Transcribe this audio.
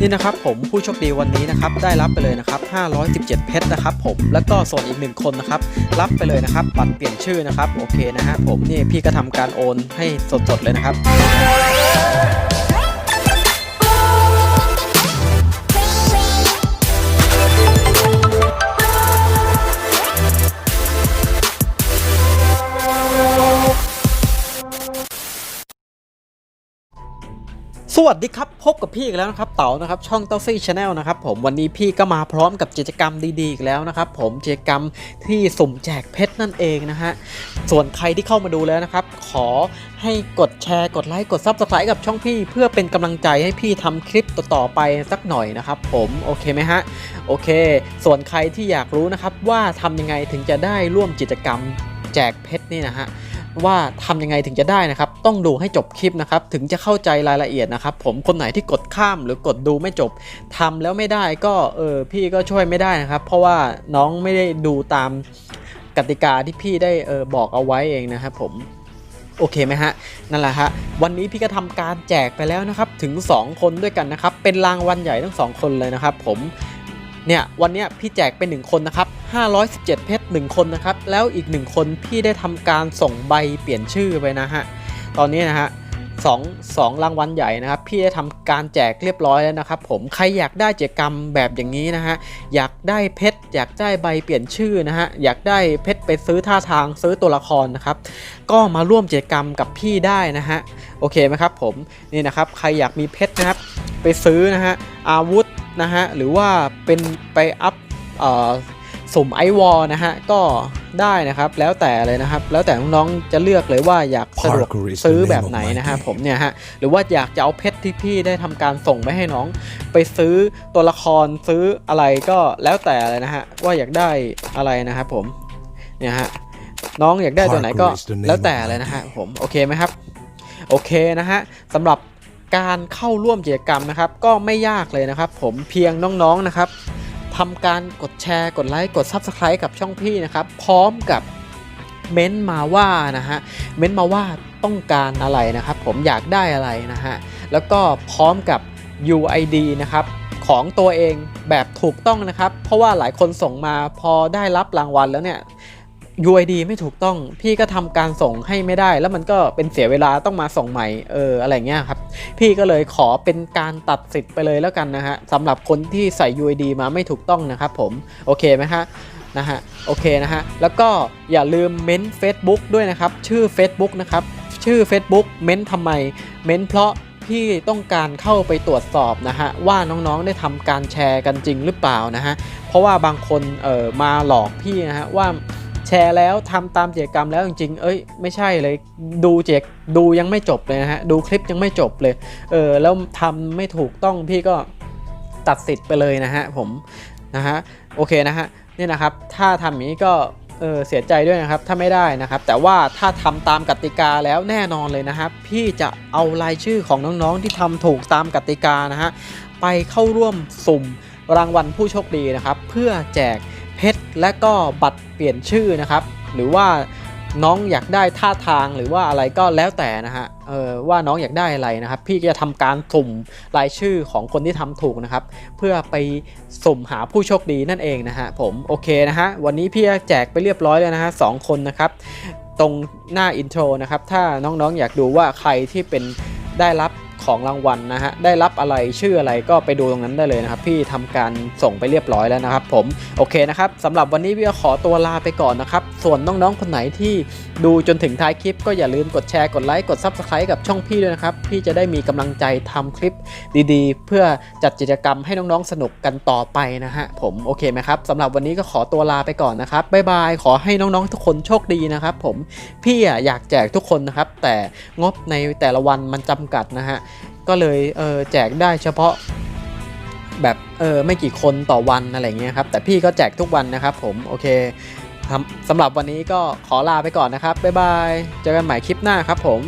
นี่นะครับผมผู้โชคดีวันนี้นะครับได้รับไปเลยนะครับ 517 เพชรนะครับผมแล้วก็ส่วนอีกหนึ่งคนนะครับรับไปเลยนะครับบัตรเปลี่ยนชื่อนะครับโอเคนะฮะผมนี่พี่ก็ทำการโอนให้สดๆเลยนะครับ สวัสดีครับ พบกับพี่อีกแล้วนะครับเต๋านะครับช่องเต้าซี่ชาแนลนะครับผมวันนี้พี่ก็มาพร้อมกับกิจกรรมดีๆอีกแล้วนะครับผมกิจกรรมที่สุ่มแจกเพชรนั่นเองนะฮะส่วนใครที่เข้ามาดูแล้วนะครับ ขอให้กดแชร์กดไลค์กดซับสไครต์กับช่องพี่ เพื่อเป็นกำลังใจให้พี่ทำคลิปต่อๆไปสักหน่อยนะครับผมโอเคไหมฮะโอเค ส่วนใครที่อยากรู้นะครับว่าทำยังไงถึงจะได้ร่วมกิจกรรมแจกเพชรนี่นะฮะ ว่าทำยังไงถึงจะได้นะครับ ต้องดูให้จบคลิปนะครับ ถึงจะเข้าใจรายละเอียดนะครับ ผมคนไหนที่กดข้ามหรือกดดูไม่จบทำแล้วไม่ได้ก็เออพี่ก็ช่วยไม่ได้นะครับ เพราะว่าน้องไม่ได้ดูตามกติกาที่พี่ได้เออบอกเอาไว้เองนะครับผมโอเคไหมฮะ นั่นแหละฮะ วันนี้พี่ก็ทำการแจกไปแล้วนะครับ ถึง 2 คนด้วยกันนะครับ เป็นรางวัลใหญ่ทั้งสองคนเลยนะครับผม เนี่ยวันนี้พี่แจกเป็น1คนนะครับ517 เพชร1คนนะครับ แล้วอีก 1 คนพี่ได้ทำการส่งใบเปลี่ยนชื่อไปนะฮะ ตอนนี้นะฮะสองสองรางวัลใหญ่นะครับ พี่ได้ทำการแจกเรียบร้อยแล้วนะครับ ผมใครอยากได้กิจกรรมแบบอย่างนี้นะฮะอยากได้เพชรอยากได้ใบเปลี่ยนชื่อนะฮะอยากได้เพชรไปซื้อท่าทางซื้อตัวละครนะครับ ก็มาร่วมกิจกรรมกับพี่ได้นะฮะโอเคไหมครับผมนี่นะครับใครอยากมีเพชรนะครับ ไปซื้อนะฮะอาวุธ นะฮะ หรือว่าเป็นไปอัพเอ่อสุ่มไอวอลนะฮะ ก็ได้นะครับ แล้วแต่เลยนะครับ แล้วแต่น้องๆจะเลือกเลยว่าอยากสะดวก Parkour is the ซื้อ name แบบไหน of my นะฮะ game ผมเนี่ยฮะ หรือว่าอยากจะเอาเพชรที่พี่ได้ทำการส่งไปให้น้องไปซื้อตัวละครซื้ออะไรก็แล้วแต่เลยนะฮะ ว่าอยากได้อะไรนะครับผม เนี่ยฮะ น้องอยากได้ตัวไหนก็ Parkour is the name แล้วแต่ of my เลยนะฮะผม โอเคไหมครับ โอเคนะฮะสำหรับ การเข้าร่วมกิจกรรมนะครับ ก็ไม่ยากเลยนะครับ ผมเพียงน้องๆนะครับทำการกดแชร์ กดไลค์ กด Subscribe กับช่องพี่นะครับ พร้อมกับเม้นต์มาว่านะฮะ เม้นต์มาว่าต้องการอะไรนะครับ ผมอยากได้อะไรนะฮะ แล้วก็พร้อมกับ UID นะครับของตัวเองแบบถูกต้องนะครับ เพราะว่าหลายคนส่งมาพอได้รับรางวัลแล้วเนี่ย UID ไม่ถูกต้อง พี่ก็ทำการส่งให้ไม่ได้ แล้วมันก็เป็นเสียเวลาต้องมาส่งใหม่เอออะไรเงี้ยครับ พี่ก็เลยขอเป็นการตัดสิทธิ์ไปเลยแล้วกันนะฮะสำหรับคนที่ใส่ UID มาไม่ถูกต้องนะครับผม โอเคไหมฮะนะฮะโอเคนะฮะแล้วก็อย่าลืมเม้น Facebook ด้วยนะครับ ชื่อ Facebook นะครับ ชื่อ Facebook เม้นทำไม เม้นเพราะพี่ต้องการเข้าไปตรวจสอบนะฮะว่าน้องๆได้ทำการแชร์กันจริงหรือเปล่านะฮะเพราะว่าบางคนเออมาหลอกพี่นะฮะว่า แชร์แล้วทำตามกิจกรรมแล้วจริงๆ เอ้ยไม่ใช่เลยดูเจกดูยังไม่จบเลยนะฮะดูคลิปยังไม่จบเลยเออแล้วทำไม่ถูกต้องพี่ก็ตัดสิทธิ์ไปเลยนะฮะผมนะฮะโอเคนะฮะนี่นะครับถ้าทำอย่างนี้ก็เออเสียใจด้วยนะครับถ้าไม่ได้นะครับ แต่ว่าถ้าทำตามกติกาแล้วแน่นอนเลยนะครับ พี่จะเอารายชื่อของน้องๆที่ทำถูกตามกติกานะฮะไปเข้าร่วมสุ่มรางวัลผู้โชคดีนะครับ เพื่อแจก เพชรและก็บัตรเปลี่ยนชื่อนะครับ หรือว่าน้องอยากได้ท่าทางหรือว่าอะไรก็แล้วแต่นะฮะเออว่าน้องอยากได้อะไรนะครับ พี่จะทำการสุ่มรายชื่อของคนที่ทำถูกนะครับ เพื่อไปสุ่มหาผู้โชคดีนั่นเองนะฮะผมโอเคนะฮะวันนี้พี่แจกไปเรียบร้อยแล้วนะฮะสองคนนะครับ ตรงหน้าอินโทรนะครับ ถ้าน้องๆอยากดูว่าใครที่เป็นได้รับ ของรางวัลนะฮะได้รับอะไรชื่ออะไรก็ไปดูตรงนั้นได้เลยนะครับพี่ทำการส่งไปเรียบร้อยแล้วนะครับผมโอเคนะครับสำหรับวันนี้พี่ขอตัวลาไปก่อนนะครับส่วนน้องๆคนไหนที่ดูจนถึงท้ายคลิป ก็อย่าลืมกดแชร์กดไลค์กด Subscribe กับช่องพี่ด้วยนะครับพี่จะได้มีกำลังใจทำคลิปดีๆ เพื่อจัดกิจกรรมให้น้องๆสนุกกันต่อไปนะฮะผมโอเคไหมครับสำหรับวันนี้ก็ขอตัวลาไปก่อนนะครับบ๊ายบายขอให้น้องๆทุกคนโชคดีนะครับผมพี่อะอยากแจกทุกคนนะครับแต่งบในแต่ละวันมันจำกัดนะฮะ ก็เลยเออแจกได้เฉพาะแบบเออไม่กี่คนต่อวันอะไรเงี้ยครับ แต่พี่ก็แจกทุกวันนะครับผม โอเคสำหรับวันนี้ก็ขอลาไปก่อนนะครับ บ๊ายบาย เจอกันใหม่คลิปหน้าครับผม